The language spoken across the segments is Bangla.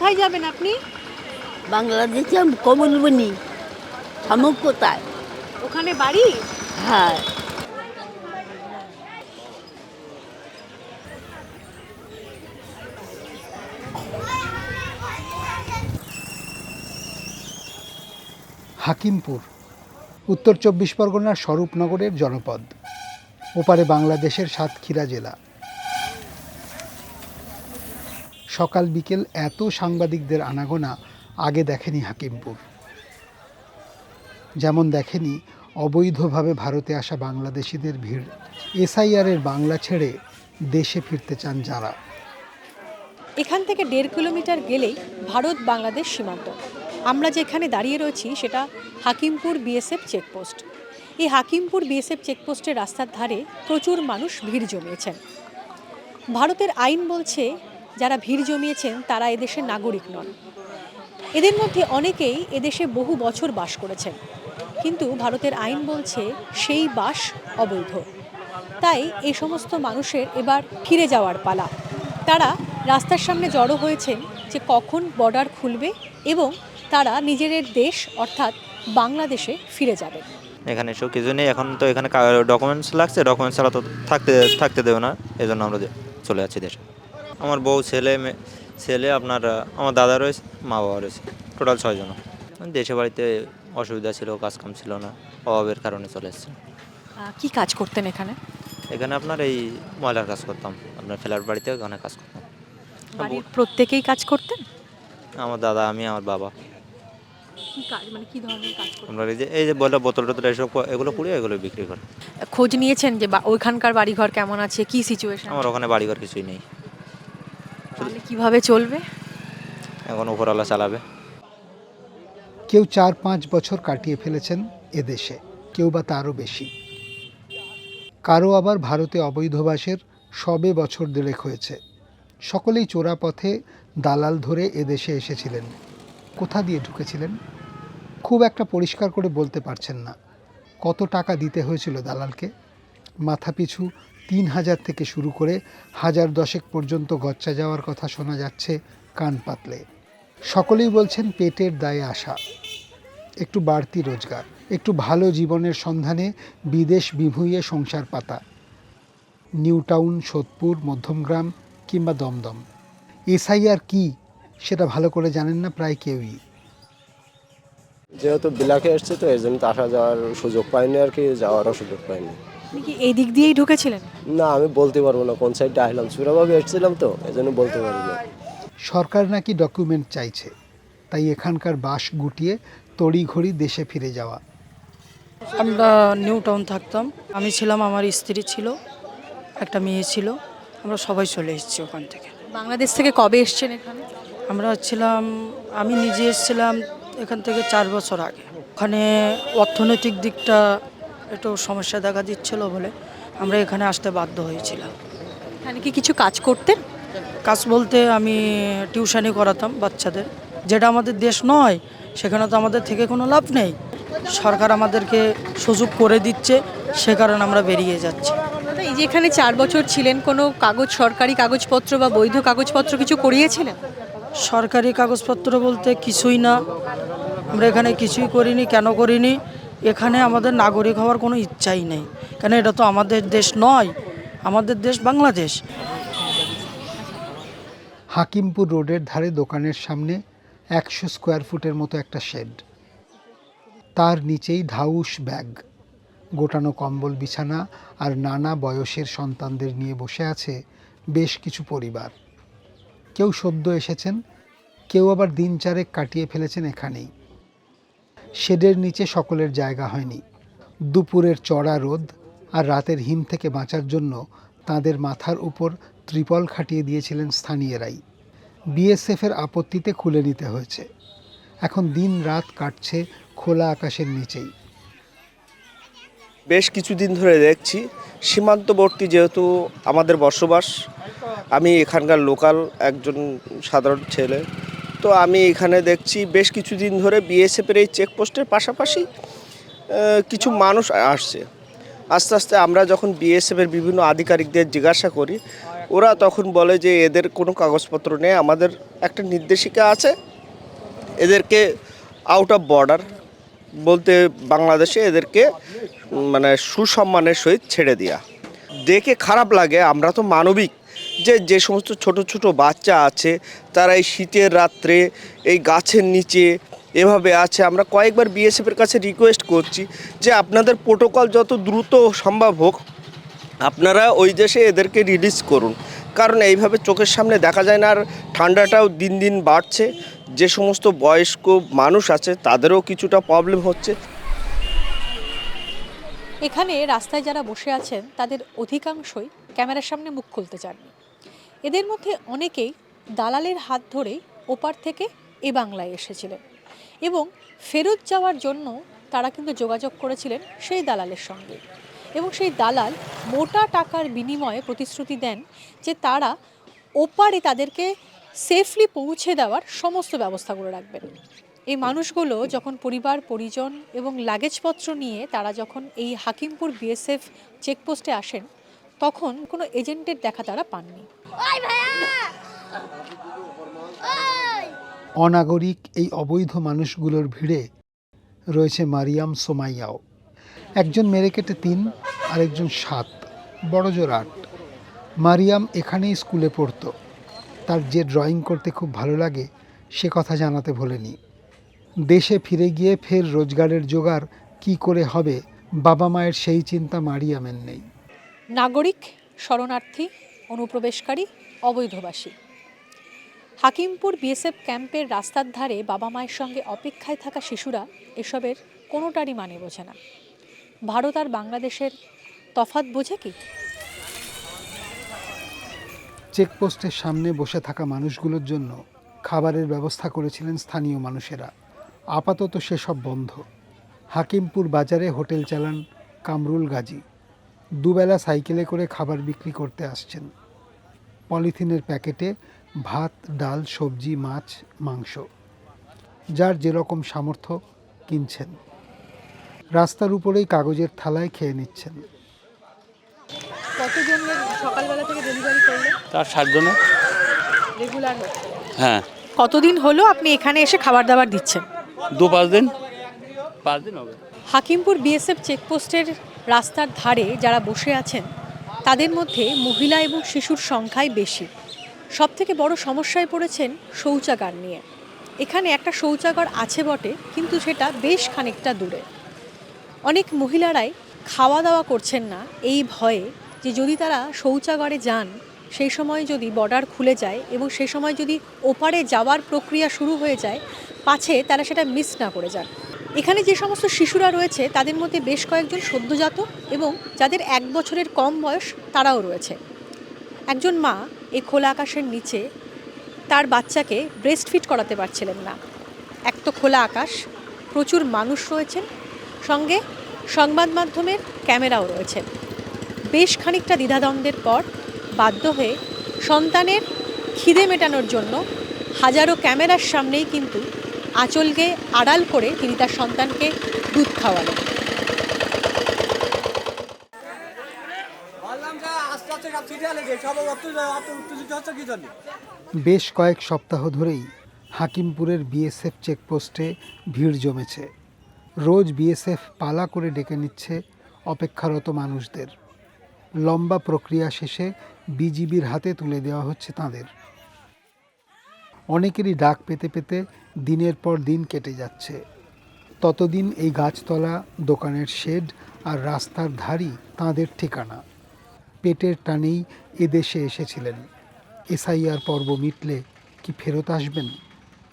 কোথায় যাবেন আপনি? বাংলাদেশে কমলবনি শামুক কোথায়? ওখানে বাড়ি? হ্যাঁ। হাকিমপুর উত্তর চব্বিশ পরগনার স্বরূপনগরের জনপদ ওপারে বাংলাদেশের সাতক্ষীরা জেলা। সকাল বিকেল এত সাংবাদিকদের আনাগোনা আগে দেখেনি হাকিমপুর। যেমন দেখেনি অবৈধভাবে ভারতে আসা বাংলাদেশিদের ভিড়, এসআইআরের বাংলা ছেড়ে দেশে ফিরতে চান যারা। এখান থেকে দেড় কিলোমিটার গেলেই ভারত বাংলাদেশ সীমান্ত। আমরা যেখানে দাঁড়িয়ে রয়েছি সেটা হাকিমপুর বিএসএফ চেকপোস্ট। এই হাকিমপুর বিএসএফ চেকপোস্টের রাস্তার ধারে প্রচুর মানুষ ভিড় জমিয়েছেন। ভারতের আইন বলছে যারা ভিড় জমিয়েছেন তারা এদেশের নাগরিক নন। এদের মধ্যে অনেকেই এদেশে বহু বছর বাস করেছেন। কিন্তু ভারতের আইন বলছে সেই বাস অবৈধ। তাই এই সমস্ত মানুষের এবার ফিরে যাওয়ার পালা। তারা রাস্তার সামনে জড়ো হয়েছেন যে কখন বর্ডার খুলবে এবং তারা নিজেদের দেশ, অর্থাৎ বাংলাদেশে ফিরে যাবে এখানে এসব কিছু নেই। এখন তো এখানে ডকুমেন্টস লাগছে। ডকুমেন্টস ছাড়া তো থাকতে থাকতে দেবে না। এই আমরা চলে যাচ্ছি দেশে। আমার বউ ছেলে ছেলে আপনার আমার দাদা রয়েছে মা বাবা রয়েছে। টোটাল ছয়জন দেশে বাড়িতে অসুবিধা ছিল কাজ কাম ছিল না অভাবের কারণে চলে এসেছি কি কাজ করতেন এখানে? এখানে আপনার এই ময়লার কাজ করতাম। আপনার ফ্ল্যাট বাড়িতে ওখানে কাজ করতাম। বাড়ির প্রত্যেকেই কাজ করতেন? আমার দাদা আমি আমার বাবা। মানে আমরা এই যে এই যে বোতল টোতল এসব এগুলো কুড়িয়ে এগুলো বিক্রি করে। খোঁজ নিয়েছেন যে ওইখানকার বাড়িঘর কেমন আছে কি সিচুয়েশন আমার ওখানে বাড়িঘর কিছুই নেই। তাহলে কীভাবে চলবে? এখন উপরওয়ালা চালাবে। কেউ চার পাঁচ বছর কাটিয়ে ফেলেছেন এদেশে কেউ বা তারও বেশি। কারও আবার ভারতে অবৈধবাসের সবে বছর দেড়েক হয়েছে। সকলেই চোরা পথে দালাল ধরে এদেশে এসেছিলেন। কোথা দিয়ে ঢুকেছিলেন? খুব একটা পরিষ্কার করে বলতে পারছেন না। কত টাকা দিতে হয়েছিল দালালকে? মাথাপিছু তিন হাজার থেকে শুরু করে হাজার দশেক পর্যন্ত গচ্চা যাওয়ার কথা শোনা যাচ্ছে কান পাতলে। সকলেই বলছেন পেটের দায়ে আসা। একটু বাড়তি রোজগার, একটু ভালো জীবনের সন্ধানে বিদেশ বিভুঁইয়ে সংসার পাতা। নিউ টাউন সোদপুর, মধ্যমগ্রাম কিংবা দমদম। এসআইআর কি, সেটা ভালো করে জানেন না প্রায় কেউই। যেহেতু বিলাকে এসছে তো এই জন্য আসা যাওয়ার সুযোগ পাইনি আর কি, যাওয়ারও সুযোগ পাইনি। আপনি কি এই দিক দিয়েই ঢুকেছিলেন? না আমি বলতে পারব না কোন সাইডটা আসলাম। সুরাভাবে এসেছিলাম তো এই জন্য বলতে পারি না। সরকার নাকি ডকুমেন্ট চাইছে তাই এখানকার বাস গুটিয়ে তড়িঘড়ি দেশে ফিরে যাওয়া। আমরা নিউ টাউন থাকতাম। আমি ছিলাম আমার স্ত্রী ছিল একটা মেয়ে ছিল। আমরা সবাই চলে এসেছি ওখান থেকে। বাংলাদেশ থেকে কবে এসছেন এখানে? আমরা ছিলাম আমি নিজে এসেছিলাম এখান থেকে চার বছর আগে। ওখানে অর্থনৈতিক দিকটা একটু সমস্যা দেখা দিচ্ছিল বলে আমরা এখানে আসতে বাধ্য হয়েছিলাম। এখানে কি কিছু কাজ করতেন? কাজ বলতে আমি টিউশনি করাতাম বাচ্চাদের। যেটা আমাদের দেশ নয় সেখানে তো আমাদের থেকে কোনো লাভ নেই। সরকার আমাদেরকে সুযোগ করে দিচ্ছে সে কারণে আমরা বেরিয়ে যাচ্ছি। এই যে এখানে চার বছর ছিলেন কোনো কাগজ সরকারি কাগজপত্র বা বৈধ কাগজপত্র কিছু করিয়েছিলেন? সরকারি কাগজপত্র বলতে কিছুই না। আমরা এখানে কিছুই করিনি কেন করিনি? এখানে আমাদের নাগরিক হওয়ার কোনো ইচ্ছাই নেই। কেন এটা তো আমাদের দেশ নয়, আমাদের দেশ বাংলাদেশ। হাকিমপুর রোডের ধারে দোকানের সামনে একশো স্কোয়ার ফুটের মতো একটা শেড। তার নিচেই ধাউস ব্যাগ। গোটানো কম্বল, বিছানা আর নানা বয়সের সন্তানদের নিয়ে বসে আছে বেশ কিছু পরিবার। কেউ সদ্য এসেছেন, কেউ আবার দিন চারেক কাটিয়ে ফেলেছেন এখানেই। শেডের নিচে সকলের জায়গা হয়নি। দুপুরের চড়া রোদ আর রাতের হিম থেকে বাঁচার জন্য তাদের মাথার উপর ত্রিপল খাটিয়ে দিয়েছিলেন স্থানীয়রাই। বিএসএফের আপত্তিতে খুলে নিতে হয়েছে। এখন দিন রাত কাটছে খোলা আকাশের নিচেই। বেশ কিছুদিন ধরে দেখছি, সীমান্তবর্তী যেহেতু আমাদের বসবাস, আমি এখানকার লোকাল একজন সাধারণ ছেলে তো আমি এখানে দেখছি বেশ কিছুদিন ধরে বিএসএফের এই চেকপোস্টের পাশাপাশি কিছু মানুষ আসছে। আস্তে আস্তে আমরা যখন বিএসএফের বিভিন্ন আধিকারিকদের জিজ্ঞাসা করি, ওরা তখন বলে যে এদের কোনো কাগজপত্র নেই, আমাদের একটা নির্দেশিকা আছে, এদেরকে আউট অফ বর্ডার বলতে বাংলাদেশে এদেরকে মানে সুসম্মানের সহিত ছেড়ে দেওয়া দেখে খারাপ লাগে, আমরা তো মানবিক। যে যে সমস্ত ছোট ছোট বাচ্চা আছে, তারা এই শীতের রাত্রে এই গাছের নিচে এভাবে আছে। আমরা কয়েকবার বিএসএফের কাছে রিকোয়েস্ট করছি যে আপনাদের প্রোটোকল যত দ্রুত সম্ভব হোক, আপনারা ওই দেশে এদেরকে রিলিজ করুন। কারণ এইভাবে চোখের সামনে দেখা যায় না, আর ঠান্ডাটাও দিন দিন বাড়ছে। যে সমস্ত বয়স্ক মানুষ আছে, তাদেরও কিছুটা প্রবলেম হচ্ছে। এখানে রাস্তায় যারা বসে আছেন, তাদের অধিকাংশই ক্যামেরার সামনে মুখ খুলতে চাননি। এদের মধ্যে অনেকেই দালালের হাত ধরেই ওপার থেকে এ বাংলায় এসেছিলেন এবং ফেরত যাওয়ার জন্য তারা কিন্তু যোগাযোগ করেছিলেন সেই দালালের সঙ্গে। এবং সেই দালাল মোটা টাকার বিনিময়ে প্রতিশ্রুতি দেন যে তারা ওপারে তাদেরকে সেফলি পৌঁছে দেওয়ার সমস্ত ব্যবস্থা করে রাখবেন। এই মানুষগুলো যখন পরিবার, পরিজন এবং লাগেজপত্র নিয়ে তারা যখন এই হাকিমপুর বিএসএফ চেকপোস্টে আসেন তখন কোনো এজেন্টের দেখা তারা পাননি। অনাগরিক এই অবৈধ মানুষগুলোর ভিড়ে রয়েছে মারিয়াম সোমাইয়াও। একজন মেরে কেটে তিন আরেকজন সাত বড়জোর আট। মারিয়াম এখানেই স্কুলে পড়তো। তার যে ড্রয়িং করতে খুব ভালো লাগে সে কথা জানাতে ভোলেনি। দেশে ফিরে গিয়ে ফের রোজগারের জোগাড় কি করে হবে বাবা মায়ের সেই চিন্তা মারিয়ামের নেই। নাগরিক, শরণার্থী, অনুপ্রবেশকারী, অবৈধবাসী। হাকিমপুর বিএসএফ ক্যাম্পের রাস্তার ধারে বাবা মায়ের সঙ্গে অপেক্ষায় থাকা শিশুরা এসবের কোনোটারই মানে বোঝে না। ভারত আর বাংলাদেশের তফাৎ বোঝে কি? চেকপোস্টের সামনে বসে থাকা মানুষগুলোর জন্য খাবারের ব্যবস্থা করেছিলেন স্থানীয় মানুষেরা। আপাতত সেসব বন্ধ। হাকিমপুর বাজারে হোটেল চালান কামরুল গাজী। দুবেলা সাইকেলে করে খাবার বিক্রি করতে আসছেন। পলিথিনের প্যাকেটে ভাত ডাল সবজি মাছ মাংস যার যেরকম সামর্থ্য কিনছেন। রাস্তার উপরেই কাগজের থালায় খেয়ে নিচ্ছেন। কতজনের সকালবেলা থেকে ডেলিভারি করলে তার রেগুলার হ্যাঁ। কতদিন হলো আপনি এখানে এসে খাবার দাবার দিচ্ছেন? দু পাঁচ দিন। পাঁচ দিন হবে। হাকিমপুর বিএসএফ চেকপোস্টের রাস্তার ধারে যারা বসে আছেন, তাদের মধ্যে মহিলা এবং শিশুর সংখ্যাই বেশি। সব থেকে বড় সমস্যায় পড়েছেন শৌচাগার নিয়ে। এখানে একটা শৌচাগার আছে বটে, কিন্তু সেটা বেশ খানিকটা দূরে। অনেক মহিলারাই খাওয়া দাওয়া করছেন না এই ভয়ে যে যদি তারা শৌচাগারে যান, সেই সময় যদি বর্ডার খুলে যায় এবং সেই সময় যদি ওপারে যাওয়ার প্রক্রিয়া শুরু হয়ে যায়, পাছে তারা সেটা মিস না করে যান। এখানে যে সমস্ত শিশুরা রয়েছে, তাদের মধ্যে বেশ কয়েকজন সদ্যজাত এবং যাদের এক বছরের কম বয়স তারাও রয়েছে। একজন মা এই খোলা আকাশের নিচে তার বাচ্চাকে ব্রেস্ট ফিট করাতে পারছিলেন না। এক তো খোলা আকাশ, প্রচুর মানুষ রয়েছেন, সঙ্গে সংবাদ মাধ্যমের ক্যামেরাও রয়েছে। বেশ খানিকটা দ্বিধাদ্বন্দ্বের পর বাধ্য হয়ে সন্তানের খিদে মেটানোর জন্য হাজারো ক্যামেরার সামনেই কিন্তু আঁচলকে আড়াল করে তিনি তার সন্তানকে দুধ খাওয়ালেন। বেশ কয়েক সপ্তাহ ধরেই হাকিমপুরের বিএসএফ চেকপোস্টে ভিড় জমেছে। রোজ বিএসএফ পালা করে ডেকে নিচ্ছে অপেক্ষারত মানুষদের। লম্বা প্রক্রিয়া শেষে বিজিবির হাতে তুলে দেওয়া হচ্ছে তাদের। অনেকেরই ডাক পেতে পেতে দিনের পর দিন কেটে যাচ্ছে। ততদিন এই গাছতলা, দোকানের শেড আর রাস্তার ধারই তাঁদের ঠিকানা। পেটের টানেই এদেশে এসেছিলেন। এসআইআর পর্ব মিটলে কি ফেরত আসবেন?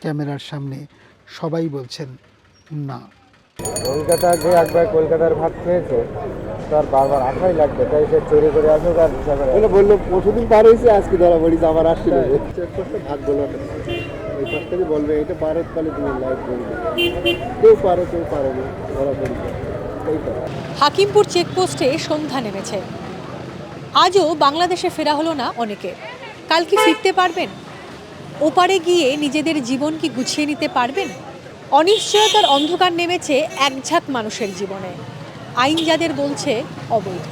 ক্যামেরার সামনে সবাই বলছেন, না। কলকাতা যে একবার কলকাতার ভাত খেয়েছে তার বারবার আশাই লাগবে তাই সে চুরি করে আসুক আর বলে বলল পরশুদিন পার হয়েছে আজকে ধরা আমার আসছিল। ভাগ বলো ওই পাশ থেকে বলবে এটা পারো তাহলে তুমি লাইভ করবে। কেউ পারো কেউ পারো না ধরা পড়বে হাকিমপুর চেকপোস্টে সন্ধ্যা নেমেছে। আজও বাংলাদেশে ফেরা হলো না অনেকে। কাল কি ফিরতে পারবেন? ওপারে গিয়ে নিজেদের জীবন কি গুছিয়ে নিতে পারবেন? অনিশ্চয়তার অন্ধকার নেমেছে একঝাঁক মানুষের জীবনে। আইন যাদের বলছে অবৈধ।